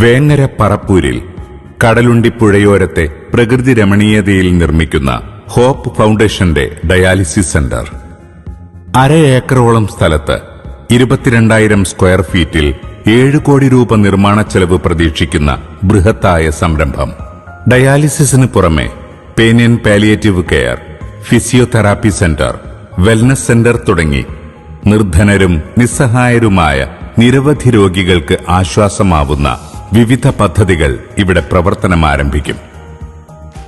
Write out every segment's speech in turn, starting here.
വേങ്ങര പറപ്പൂരിൽ കടലുണ്ടി പുഴയോരത്തെ പ്രകൃതി രമണീയതയിൽ നിർമ്മിക്കുന്ന ഹോപ്പ് ഫൗണ്ടേഷന്റെ ഡയാലിസിസ് സെന്റർ. അര ഏക്കറോളം സ്ഥലത്ത് ഇരുപത്തിരണ്ടായിരം സ്ക്വയർ ഫീറ്റിൽ ഏഴ് കോടി രൂപ നിർമ്മാണ ചെലവ് പ്രതീക്ഷിക്കുന്ന ബൃഹത്തായ സംരംഭം. ഡയാലിസിസിന് പുറമെ പേനിയൻ palliative care physiotherapy centre wellness centre തുടങ്ങി നിർധനരും നിസ്സഹായരുമായ നിരവധി രോഗികൾക്ക് ആശ്വാസമാവുന്ന വിവിധ പദ്ധതികൾ ഇവിടെ പ്രവർത്തനം ആരംഭിക്കും.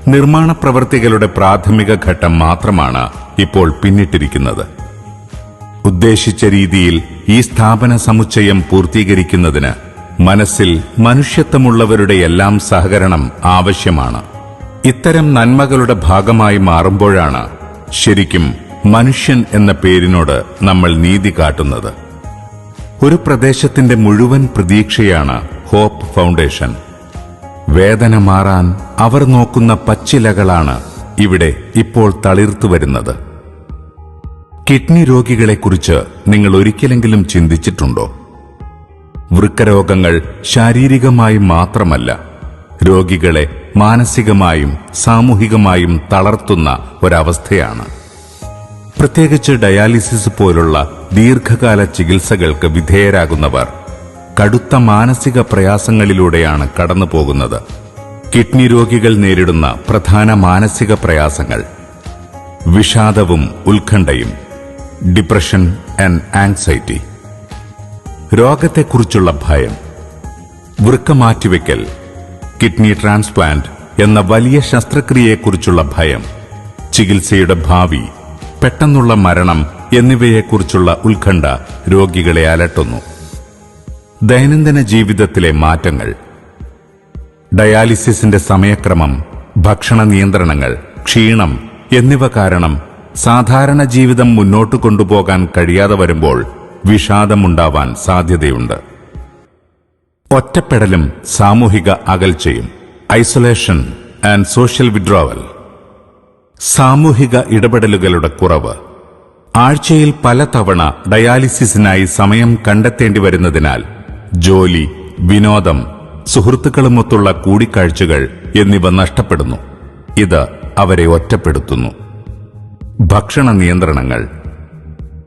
നിർമ്മാണ പ്രവൃത്തികളുടെ പ്രാഥമിക ഘട്ടം മാത്രമാണ് ഇപ്പോൾ പിന്നിട്ടിരിക്കുന്നത്. ഉദ്ദേശിച്ച രീതിയിൽ ഈ സ്ഥാപന സമുച്ചയം പൂർത്തീകരിക്കുന്നതിന് മനസ്സിൽ മനുഷ്യത്വമുള്ളവരുടെ എല്ലാം സഹകരണം ആവശ്യമാണ്. ഇത്തരം നന്മകളുടെ ഭാഗമായി മാറുമ്പോഴാണ് ശരിക്കും മനുഷ്യൻ എന്ന പേരിനോട് നമ്മൾ നീതി കാട്ടുന്നത്. ഒരു പ്രദേശത്തിന്റെ മുഴുവൻ പ്രതീക്ഷയാണ് ഹോപ്പ് ഫൗണ്ടേഷൻ. വേദന മാറാൻ അവർ നോക്കുന്ന പച്ചിലകളാണ് ഇവിടെ ഇപ്പോൾ തളിർത്തു വരുന്നത്. കിഡ്നി രോഗികളെക്കുറിച്ച് നിങ്ങൾ ഒരിക്കലെങ്കിലും ചിന്തിച്ചിട്ടുണ്ടോ? വൃക്കരോഗങ്ങൾ ശാരീരികമായി മാത്രമല്ല രോഗികളെ മാനസികമായും സാമൂഹികമായും തളർത്തുന്ന ഒരവസ്ഥയാണ്. പ്രത്യേകിച്ച് ഡയാലിസിസ് പോലുള്ള ദീർഘകാല ചികിത്സകൾക്ക് വിധേയരാകുന്നവർ കടുത്ത മാനസിക പ്രയാസങ്ങളിലൂടെയാണ് കടന്നു പോകുന്നത് കിഡ്നി രോഗികൾ നേരിടുന്ന പ്രധാന മാനസിക പ്രയാസങ്ങൾ. വിഷാദവും ഉത്കണ്ഠയും ഡിപ്രഷൻ ആൻഡ് ആങ്സൈറ്റി രോഗത്തെക്കുറിച്ചുള്ള ഭയം വൃക്ക മാറ്റിവെക്കൽ കിഡ്നി ട്രാൻസ്പ്ലാന്റ് എന്ന വലിയ ശസ്ത്രക്രിയയെക്കുറിച്ചുള്ള ഭയം ചികിത്സയുടെ ഭാവി പെട്ടെന്നുള്ള മരണം എന്നിവയെക്കുറിച്ചുള്ള ഉത്കണ്ഠ രോഗികളെ അലട്ടുന്നു. ദൈനംദിന ജീവിതത്തിലെ മാറ്റങ്ങൾ. ഡയാലിസിസിന്റെ സമയക്രമം ഭക്ഷണ നിയന്ത്രണങ്ങൾ ക്ഷീണം എന്നിവ കാരണം സാധാരണ ജീവിതം മുന്നോട്ട് കൊണ്ടുപോകാൻ കഴിയാതെ വരുമ്പോൾ വിഷാദമുണ്ടാവാൻ സാധ്യതയുണ്ട്. ഒറ്റപ്പെടലും സാമൂഹിക അകൽച്ചയും ഐസൊലേഷൻ ആൻഡ് സോഷ്യൽ വിഡ്രോവൽ. സാമൂഹിക ഇടപെടലുകളുടെ കുറവ്. ആഴ്ചയിൽ പല തവണ ഡയാലിസിസിനായി സമയം കണ്ടെത്തേണ്ടി വരുന്നതിനാൽ ജോലി വിനോദം സുഹൃത്തുക്കളുമൊത്തുള്ള കൂടിക്കാഴ്ചകൾ എന്നിവ നഷ്ടപ്പെടുന്നു. ഇത് അവരെ ഒറ്റപ്പെടുത്തുന്നു. ഭക്ഷണ നിയന്ത്രണങ്ങൾ.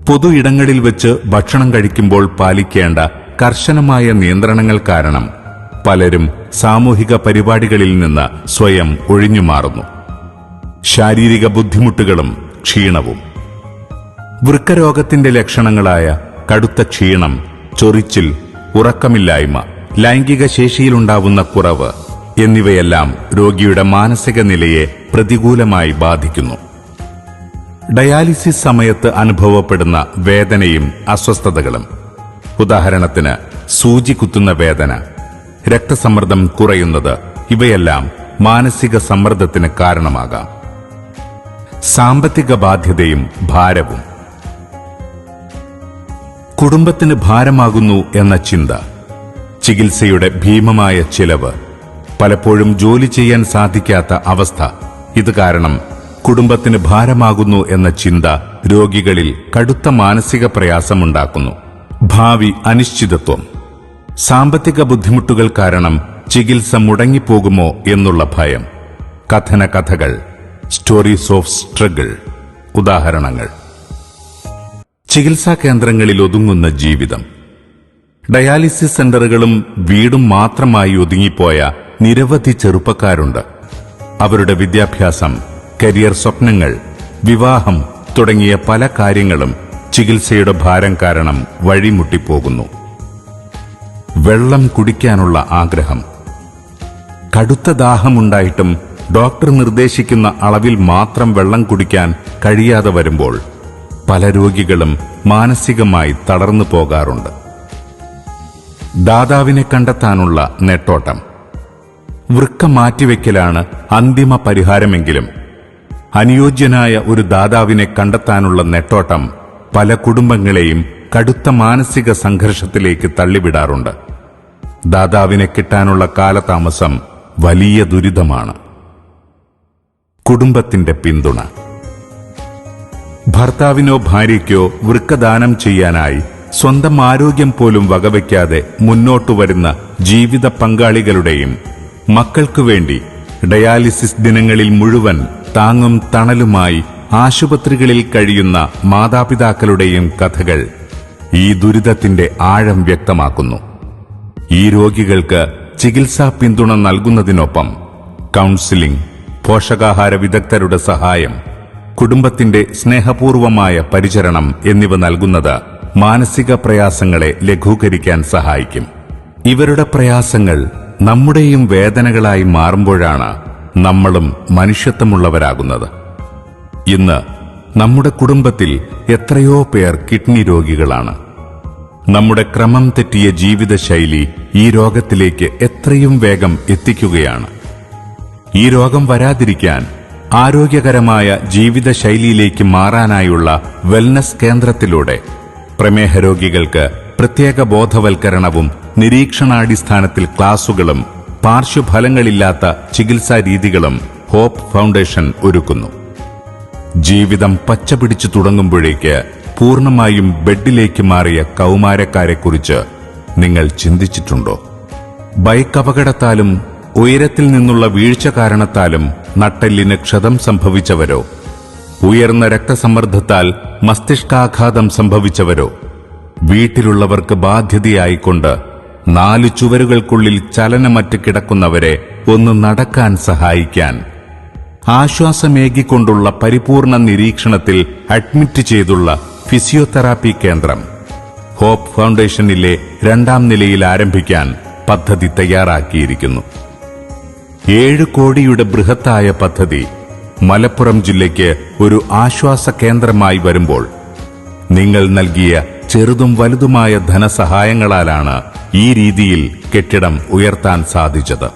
പൊതു ഇടങ്ങളിൽ വെച്ച് ഭക്ഷണം കഴിക്കുമ്പോൾ പാലിക്കേണ്ട കർശനമായ നിയന്ത്രണങ്ങൾ കാരണം പലരും സാമൂഹിക പരിപാടികളിൽ നിന്ന് സ്വയം ഒഴിഞ്ഞുമാറുന്നു ശാരീരിക ബുദ്ധിമുട്ടുകളും ക്ഷീണവും. വൃക്കരോഗത്തിന്റെ ലക്ഷണങ്ങളായ കടുത്ത ക്ഷീണം ചൊറിച്ചിൽ ഉറക്കമില്ലായ്മ ലൈംഗിക ശേഷിയിലുണ്ടാവുന്ന കുറവ് എന്നിവയെല്ലാം രോഗിയുടെ മാനസിക നിലയെ പ്രതികൂലമായി ബാധിക്കുന്നു. ഡയാലിസിസ് സമയത്ത് അനുഭവപ്പെടുന്ന വേദനയും അസ്വസ്ഥതകളും. ഉദാഹരണത്തിന് സൂചി കുത്തുന്ന വേദന രക്തസമ്മർദ്ദം കുറയുന്നത് ഇവയെല്ലാം മാനസിക സമ്മർദ്ദത്തിന് കാരണമാകാം. സാമ്പത്തിക ബാധ്യതയും ഭാരവും. കുടുംബത്തിന് ഭാരമാകുന്നു എന്ന ചിന്ത ചികിത്സയുടെ ഭീമമായ ചിലവ് പലപ്പോഴും ജോലി ചെയ്യാൻ സാധിക്കാത്ത അവസ്ഥ ഇത് കാരണം കുടുംബത്തിന് ഭാരമാകുന്നു എന്ന ചിന്ത രോഗികളിൽ കടുത്ത മാനസിക പ്രയാസമുണ്ടാക്കുന്നു. ഭാവി അനിശ്ചിതത്വം. സാമ്പത്തിക ബുദ്ധിമുട്ടുകൾ കാരണം ചികിത്സ മുടങ്ങിപ്പോകുമോ എന്നുള്ള ഭയം. കഥന കഥകൾ സ്റ്റോറീസ് ഓഫ് സ്ട്രഗിൾ ഉദാഹരണങ്ങൾ. ചികിത്സാ കേന്ദ്രങ്ങളിൽ ഒതുങ്ങുന്ന ജീവിതം. ഡയാലിസിസ് സെന്ററുകളും വീടും മാത്രമായി ഒതുങ്ങിപ്പോയ നിരവധി ചെറുപ്പക്കാരുണ്ട്. അവരുടെ വിദ്യാഭ്യാസം കരിയർ സ്വപ്നങ്ങൾ വിവാഹം തുടങ്ങിയ പല കാര്യങ്ങളും ചികിത്സയുടെ ഭാരം കാരണം വഴിമുട്ടിപ്പോകുന്നു. വെള്ളം കുടിക്കാനുള്ള ആഗ്രഹം. കടുത്ത ദാഹമുണ്ടായിട്ടും ഡോക്ടർ നിർദ്ദേശിക്കുന്ന അളവിൽ മാത്രം വെള്ളം കുടിക്കാൻ കഴിയാതെ വരുമ്പോൾ പല രോഗികളും മാനസികമായി തളർന്നു പോകാറുണ്ട്. ദാതാവിനെ കണ്ടെത്താനുള്ള നെട്ടോട്ടം. വൃക്ക മാറ്റിവെക്കലാണ് അന്തിമ പരിഹാരമെങ്കിലും. അനുയോജ്യനായ ഒരു ദാതാവിനെ കണ്ടെത്താനുള്ള നെട്ടോട്ടം പല കുടുംബങ്ങളെയും കടുത്ത മാനസിക സംഘർഷത്തിലേക്ക് തള്ളിവിടാറുണ്ട്. ദാതാവിനെ കിട്ടാനുള്ള കാലതാമസം വലിയ ദുരിതമാണ്. കുടുംബത്തിന്റെ പിന്തുണ. ഭർത്താവിനോ ഭാര്യയ്ക്കോ വൃക്കദാനം ചെയ്യാനായി സ്വന്തം ആരോഗ്യം പോലും വകവയ്ക്കാതെ മുന്നോട്ടു വരുന്ന ജീവിത പങ്കാളികളുടെയും മക്കൾക്കു വേണ്ടി ഡയാലിസിസ് ദിനങ്ങളിൽ മുഴുവൻ താങ്ങും തണലുമായി ആശുപത്രികളിൽ കഴിയുന്ന മാതാപിതാക്കളുടെയും കഥകൾ ഈ ദുരിതത്തിന്റെ ആഴം വ്യക്തമാക്കുന്നു. ഈ രോഗികൾക്ക് ചികിത്സാ പിന്തുണ നൽകുന്നതിനൊപ്പം കൗൺസിലിംഗ് പോഷകാഹാര വിദഗ്ധരുടെ സഹായം കുടുംബത്തിന്റെ സ്നേഹപൂർവമായ പരിചരണം എന്നിവ നൽകുന്നത് മാനസിക പ്രയാസങ്ങളെ ലഘൂകരിക്കാൻ സഹായിക്കും. ഇവരുടെ പ്രയാസങ്ങൾ നമ്മുടെയും വേദനകളായി മാറുമ്പോഴാണ് നമ്മളും മനുഷ്യത്വമുള്ളവരാകുന്നത്. ഇന്ന് നമ്മുടെ കുടുംബത്തിൽ എത്രയോ പേർ കിഡ്നി രോഗികളാണ്. നമ്മുടെ ക്രമം തെറ്റിയ ജീവിതശൈലി ഈ രോഗത്തിലേക്ക് എത്രയും വേഗം എത്തിക്കുകയാണ്. ഈ രോഗം വരാതിരിക്കാൻ ആരോഗ്യകരമായ ജീവിതശൈലിയിലേക്ക് മാറാനായുള്ള വെൽനസ് കേന്ദ്രത്തിലൂടെ പ്രമേഹ രോഗികൾക്ക് പ്രത്യേക ബോധവൽക്കരണവും നിരീക്ഷണാടിസ്ഥാനത്തിൽ ക്ലാസുകളും പാർശ്വഫലങ്ങളില്ലാത്ത ചികിത്സാ രീതികളും ഹോപ്പ് ഫൗണ്ടേഷൻ ഒരുക്കുന്നു. ജീവിതം പച്ചപിടിച്ചു തുടങ്ങുമ്പോഴേക്ക് പൂർണമായും ബെഡിലേക്ക് മാറിയ കൗമാരക്കാരെക്കുറിച്ച് നിങ്ങൾ ചിന്തിച്ചിട്ടുണ്ടോ? ബൈക്ക് അപകടത്താലും ഉയരത്തിൽ നിന്നുള്ള വീഴ്ച കാരണത്താലും നട്ടെല്ലിന് ക്ഷതം സംഭവിച്ചവരോ? ഉയർന്ന രക്തസമ്മർദ്ദത്താൽ മസ്തിഷ്കാഘാതം സംഭവിച്ചവരോ? വീട്ടിലുള്ളവർക്ക് ബാധ്യതയായിക്കൊണ്ട് നാല് ചുവരുകൾക്കുള്ളിൽ ചലനമറ്റ് കിടക്കുന്നവരെ ഒന്ന് നടക്കാൻ സഹായിക്കാൻ. ആശ്വാസമേകിക്കൊണ്ടുള്ള പരിപൂർണ നിരീക്ഷണത്തിൽ അഡ്മിറ്റ് ചെയ്തുള്ള ഫിസിയോതെറാപ്പി കേന്ദ്രം. ഹോപ്പ് ഫൗണ്ടേഷനിലെ രണ്ടാം നിലയിൽ ആരംഭിക്കാൻ പദ്ധതി തയ്യാറാക്കിയിരിക്കുന്നു. ഏഴ് കോടിയുടെ ബൃഹത്തായ പദ്ധതി മലപ്പുറം ജില്ലയ്ക്ക് ഒരു ആശ്വാസ കേന്ദ്രമായി വരുമ്പോൾ നിങ്ങൾ നൽകിയ ചെറുതും വലുതുമായ ധനസഹായങ്ങളാലാണ് ഈ രീതിയിൽ കെട്ടിടം ഉയർത്താൻ സാധിച്ചത്.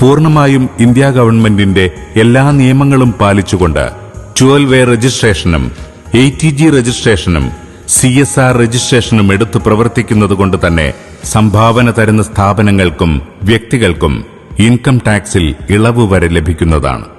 പൂർണമായും ഇന്ത്യ ഗവൺമെന്റിന്റെ എല്ലാ നിയമങ്ങളും പാലിച്ചുകൊണ്ട് ട്വൽവ് വേ രജിസ്ട്രേഷനും എ ടി ജി രജിസ്ട്രേഷനും സി എസ് ആർ രജിസ്ട്രേഷനും എടുത്തു പ്രവർത്തിക്കുന്നതുകൊണ്ട് തന്നെ സംഭാവന തരുന്ന സ്ഥാപനങ്ങൾക്കും വ്യക്തികൾക്കും ഇൻകം ടാക്സിൽ ഇളവ് വരെ ലഭിക്കുന്നതാണ്.